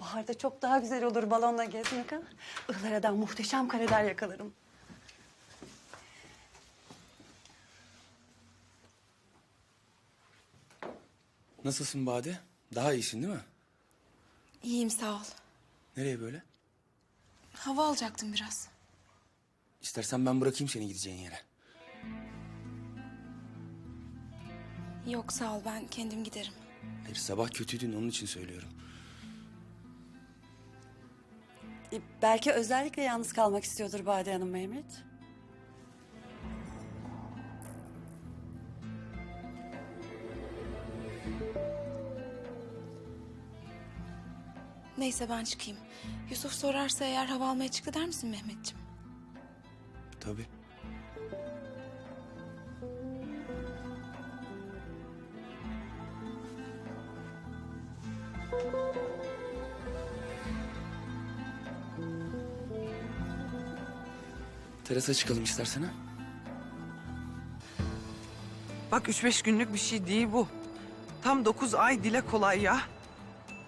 Baharda çok daha güzel olur balonla gezmek ha. Ihlara'dan muhteşem kareler yakalarım. Nasılsın Bade? Daha iyisin değil mi? İyiyim sağ ol. Nereye böyle? Hava alacaktım biraz. İstersen ben bırakayım seni gideceğin yere. Yok sağ ol ben kendim giderim. Hayır sabah kötüydün onun için söylüyorum. E, belki özellikle yalnız kalmak istiyordur Bade Hanım Mehmet. Neyse ben çıkayım. Yusuf sorarsa eğer hava almaya çıktı der misin Mehmetciğim? Tabii. Terasa çıkalım istersen ha. Bak üç beş günlük bir şey değil bu. Tam dokuz ay dile kolay ya.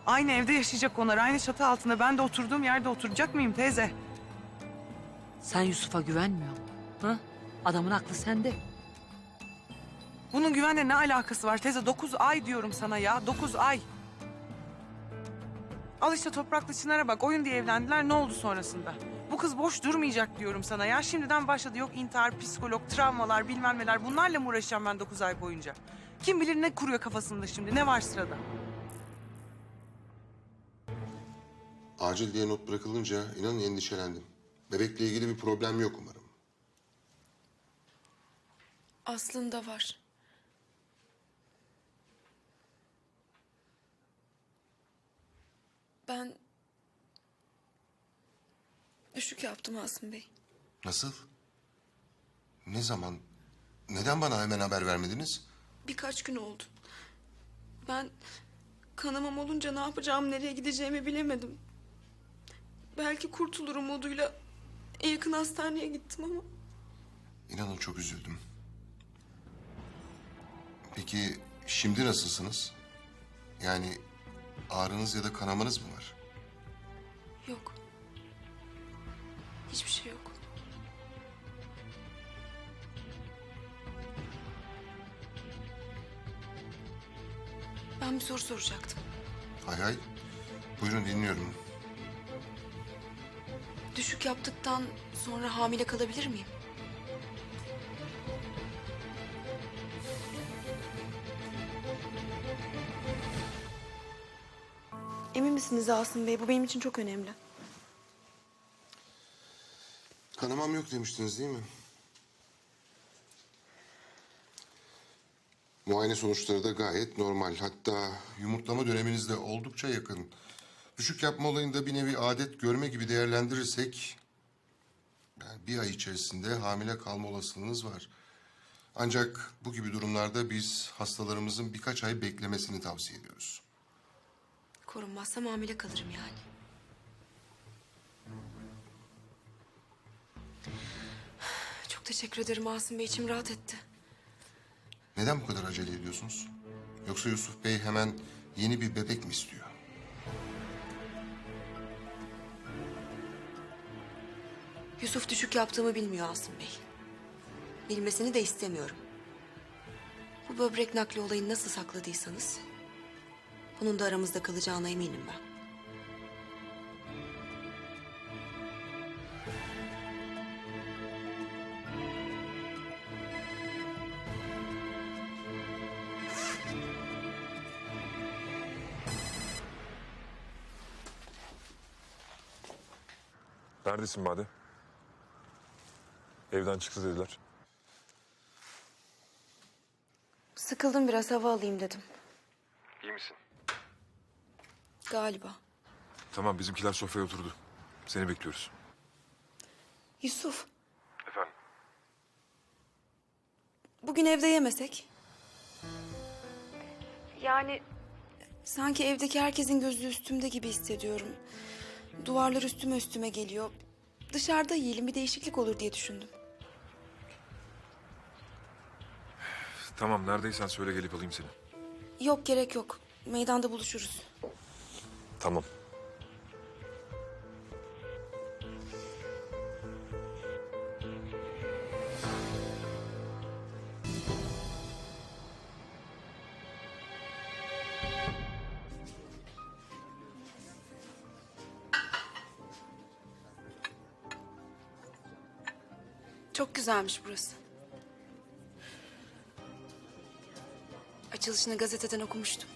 Aynı evde yaşayacak onlar, aynı çatı altında. Ben de oturduğum yerde oturacak mıyım teyze? Sen Yusuf'a güvenmiyor musun? Ha? Adamın aklı sende. Bunun güvenle ne alakası var teyze? Dokuz ay diyorum sana ya, dokuz ay. Al işte topraklı Çınar'a bak, oyun diye evlendiler. Ne oldu sonrasında? Bu kız boş durmayacak diyorum sana ya. Şimdiden başladı. Yok intihar, psikolog, travmalar, bilmem neler. Bunlarla mı uğraşacağım ben dokuz ay boyunca? Kim bilir ne kuruyor kafasında şimdi, ne var sırada? Acil diye not bırakılınca inanın endişelendim. Bebekle ilgili bir problem yok umarım. Aslında var. Ben düşük yaptım Asım Bey. Nasıl? Ne zaman? Neden bana hemen haber vermediniz? Birkaç gün oldu. Ben kanamam olunca ne yapacağım, nereye gideceğimi bilemedim. Belki kurtulur umuduyla en yakın hastaneye gittim ama... İnanın çok üzüldüm. Peki şimdi nasılsınız? Yani ağrınız ya da kanamanız mı var? Yok. Hiçbir şey yok. Ben bir soru soracaktım. Hay hay. Buyurun dinliyorum. Düşük yaptıktan sonra hamile kalabilir miyim? Emin misiniz Asım Bey? Bu benim için çok önemli. Kanamam yok demiştiniz değil mi? Muayene sonuçları da gayet normal. Hatta yumurtlama döneminiz de oldukça yakın. Düşük yapma olayında bir nevi adet görme gibi değerlendirirsek... Yani bir ay içerisinde hamile kalma olasılığınız var. Ancak bu gibi durumlarda biz hastalarımızın birkaç ay beklemesini tavsiye ediyoruz. Korunmazsam hamile kalırım yani. Teşekkür ederim Asım Bey. İçim rahat etti. Neden bu kadar acele ediyorsunuz? Yoksa Yusuf Bey hemen yeni bir bebek mi istiyor? Yusuf düşük yaptığımı bilmiyor Asım Bey. Bilmesini de istemiyorum. Bu böbrek nakli olayını nasıl sakladıysanız... ...bunun da aramızda kalacağına eminim ben. Neredesin Bade? Evden çıktı dediler. Sıkıldım biraz hava alayım dedim. İyi misin? Galiba. Tamam bizimkiler sofraya oturdu. Seni bekliyoruz. Yusuf, Efendim? bugün evde yemesek? Yani sanki evdeki herkesin gözü üstümde gibi hissediyorum. Duvarlar üstüme üstüme geliyor. Dışarıda yiyelim bir değişiklik olur diye düşündüm. Tamam neredeysen söyle gelip alayım seni. Yok gerek yok. Meydanda buluşuruz. Tamam. Çok güzelmiş burası. Açılışını gazeteden okumuştum.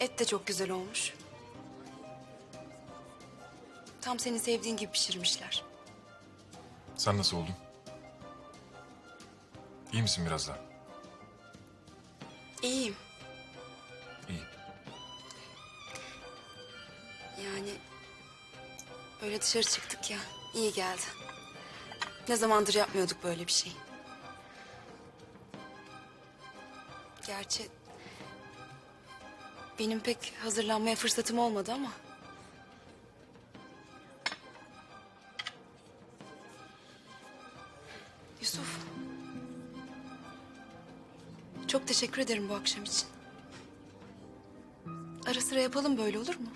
Et de çok güzel olmuş. Tam senin sevdiğin gibi pişirmişler. Sen nasıl oldun? İyi misin biraz daha? İyiyim. Öyle dışarı çıktık ya. iyi geldi. Ne zamandır yapmıyorduk böyle bir şey. Gerçi benim pek hazırlanmaya fırsatım olmadı ama. Yusuf. Çok teşekkür ederim bu akşam için. Ara sıra yapalım böyle olur mu?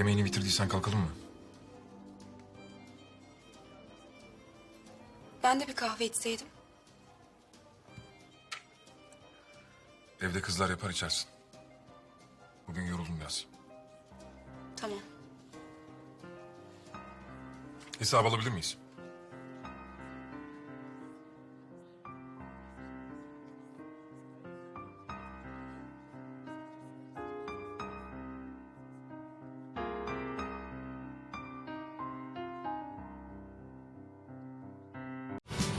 Yemeğini bitirdiysen kalkalım mı? Ben de bir kahve içseydim. Evde kızlar yapar içersin. Bugün yoruldum biraz. Tamam. Hesap alabilir miyiz?